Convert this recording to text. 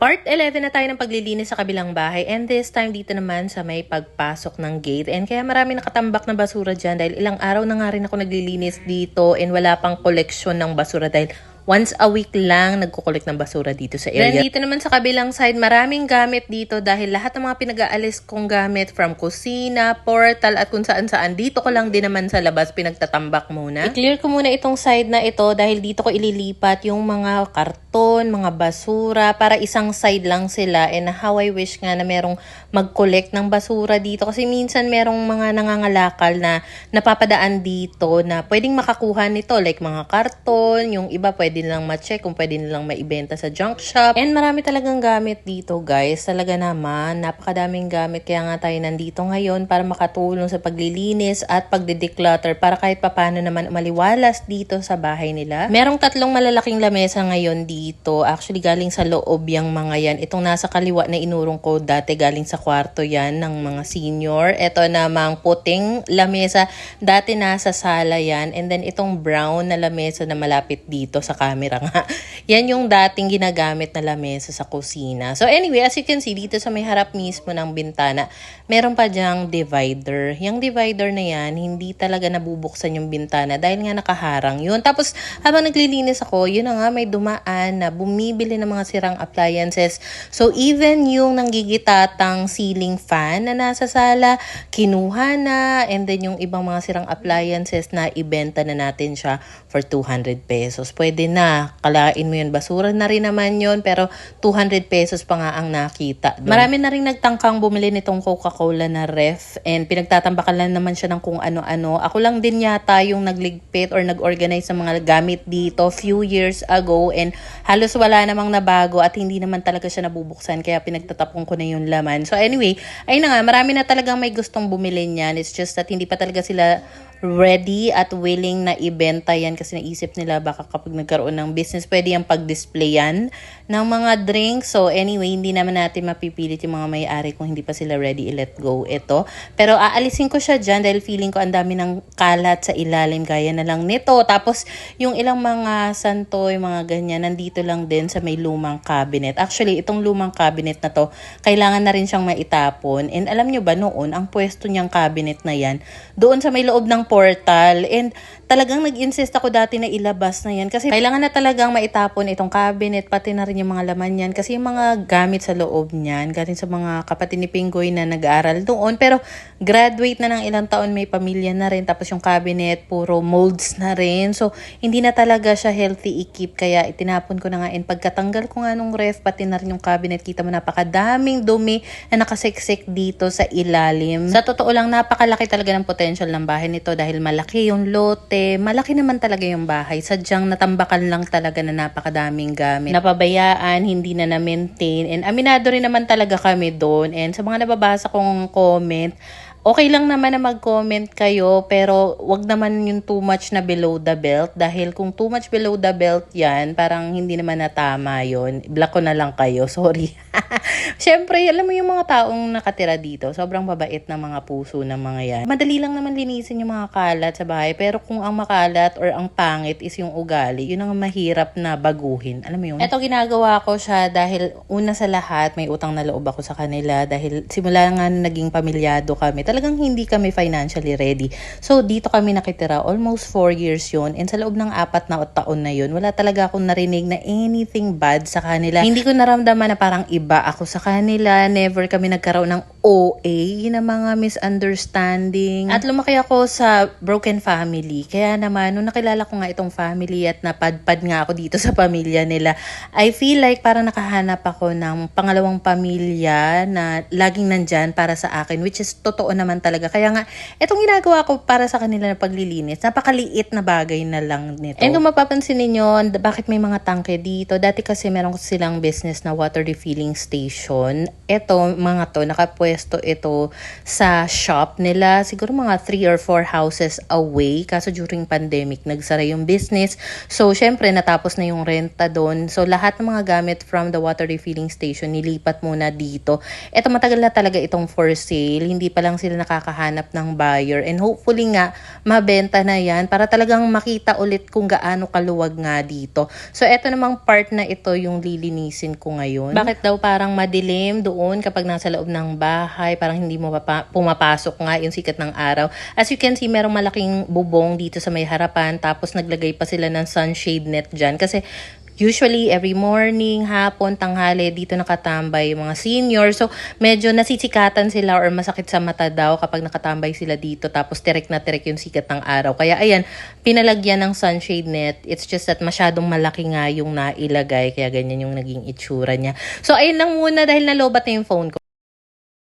Part 11 na tayo ng paglilinis sa kabilang bahay and this time dito naman sa may pagpasok ng gate and kaya marami nakatambak na basura dyan dahil ilang araw na nga rin ako naglilinis dito and wala pang koleksyon ng basura dahil once a week lang nagkukulik ng basura dito sa area. Then dito naman sa kabilang side, maraming gamit dito dahil lahat ng mga pinag-aalis kong gamit from kusina, portal at kung saan saan, dito ko lang din naman sa labas pinagtatambak muna. I-clear ko muna itong side na ito dahil dito ko ililipat yung mga karton, mga basura, para isang side lang sila and how I wish nga na merong mag-collect ng basura dito kasi minsan merong mga nangangalakal na napapadaan dito na pwedeng makakuha nito like mga karton, yung iba pwede nilang ma-check kung pwede nilang maibenta sa junk shop. And marami talagang gamit dito guys. Talaga naman, napakadaming gamit. Kaya nga tayo nandito ngayon para makatulong sa paglilinis at pagde-declutter para kahit papano naman umaliwalas dito sa bahay nila. Merong tatlong malalaking lamesa ngayon dito. Actually galing sa loob yung mga yan. Itong nasa kaliwa na inurong ko dati galing sa kwarto yan ng mga senior. Ito namang puting lamesa. Dati nasa sala yan. And then itong brown na lamesa na malapit dito sa camera nga. Yan yung dating ginagamit na lamesa sa kusina. So anyway, as you can see, dito sa may harap mismo ng bintana, meron pa dyang divider. Yung divider na yan, hindi talaga nabubuksan yung bintana dahil nga nakaharang yun. Tapos, habang naglilinis ako, yun na nga, may dumaan na bumibili ng mga sirang appliances. So even yung nanggigitatang ceiling fan na nasa sala, kinuha na, and then yung ibang mga sirang appliances na ibenta na natin siya for 200 pesos. Pwede na, kalain mo yun. Basura na rin naman yun, pero 200 pesos pa nga ang nakita. dun. Marami na rin nagtangkang bumili nitong Coca-Cola na ref and pinagtatambakan lang naman siya ng kung ano-ano. Ako lang din yata yung nagligpit or nag-organize ng mga gamit dito few years ago and halos wala namang nabago at hindi naman talaga siya nabubuksan kaya pinagtatapon ko na yung laman. So anyway, ayun na nga, marami na talagang may gustong bumili niyan. It's just that hindi pa talaga sila ready at willing na ibenta yan kasi naisip nila baka kapag nagkaroon ng business, pwede yung pag-displayan ng mga drinks. So anyway, hindi naman natin mapipilit yung mga may-ari kung hindi pa sila ready i-let go ito. Pero aalisin ko siya dyan dahil feeling ko ang dami ng kalat sa ilalim gaya na lang nito. Tapos yung ilang mga santoy, mga ganyan, nandito lang din sa may lumang cabinet. Actually, itong lumang cabinet na to, kailangan na rin siyang maitapon. And alam nyo ba noon, ang pwesto niyang cabinet na yan, doon sa may loob ng portal. And talagang nag-insist ako dati na ilabas na yan. Kasi kailangan na talagang maitapon itong cabinet, pati na rin yung mga laman yan. Kasi yung mga gamit sa loob niyan, galing sa mga kapatid ni Pinggoy na nag-aaral doon. Pero graduate na ng ilang taon, may pamilya na rin. Tapos yung cabinet, puro molds na rin. So, hindi na talaga siya healthy i-keep. Kaya itinapon ko na nga. And pagkatanggal ko nga nung ref, pati na rin yung cabinet, kita mo napakadaming dumi na nakasiksik dito sa ilalim. Sa totoo lang, napakalaki talaga ng potential ng bahay nito dahil malaki yung lote, malaki naman talaga yung bahay. Sadyang natambakan lang talaga na napakadaming gamit. Napabayaan, hindi na na-maintain. And aminado rin naman talaga kami doon. And sa mga nababasa kong comment, Okay lang naman na mag-comment kayo pero wag naman yung too much na below the belt dahil kung too much below the belt yan, parang hindi naman natama yon Block ko na lang kayo, sorry. Siyempre, alam mo yung mga taong nakatira dito, sobrang babait ng mga puso ng mga yan. Madali lang naman linisin yung mga kalat sa bahay pero kung ang makalat or ang pangit is yung ugali, yun ang mahirap na baguhin. Alam mo yun? Ito ginagawa ko siya dahil una sa lahat, may utang na loob ako sa kanila dahil simula nga na naging pamilyado kami, talagang hindi kami financially ready. So, dito kami nakitira. Almost 4 years yun. And sa loob ng apat na taon na yun, wala talaga akong narinig na anything bad sa kanila. Hindi ko naramdaman na parang iba ako sa kanila. Never kami nagkaroon ng OA, ang mga misunderstanding. At lumaki ako sa broken family. Kaya naman, nung nakilala ko nga itong family at napadpad nga ako dito sa pamilya nila, I feel like parang nakahanap ako ng pangalawang pamilya na laging nandyan para sa akin, which is totoo naman talaga. Kaya nga, itong ginagawa ko para sa kanila na paglilinis, napakaliit na bagay na lang nito. And kung mapapansin ninyo, bakit may mga tangke dito? Dati kasi meron silang business na water refilling station. Ito, mga to, nakapwesto nakapwesto ito sa shop nila. Siguro mga 3 or 4 houses away. Kaso during pandemic, nagsara yung business. So, syempre, natapos na yung renta doon. So, lahat ng mga gamit from the water refilling station, nilipat muna dito. Ito matagal na talaga itong for sale. Hindi pa lang sila nakakahanap ng buyer. And hopefully nga, mabenta na yan para talagang makita ulit kung gaano kaluwag nga dito. So, eto namang part na ito yung lilinisin ko ngayon. Bakit daw parang madilim doon kapag nasa loob ng bahay, parang hindi mo pumapasok nga yung sikat ng araw. As you can see, merong malaking bubong dito sa may harapan, tapos naglagay pa sila ng sunshade net dyan. Kasi Usually, every morning, hapon, tanghali, dito nakatambay yung mga senior. So, medyo nasisikatan sila or masakit sa mata daw kapag nakatambay sila dito. Tapos, tirik na tirik yung sikat ng araw. Kaya, ayan, pinalagyan ng sunshade net. It's just that masyadong malaki nga yung nailagay. Kaya, ganyan yung naging itsura niya. So, ayun lang muna dahil nalobat na yung phone ko.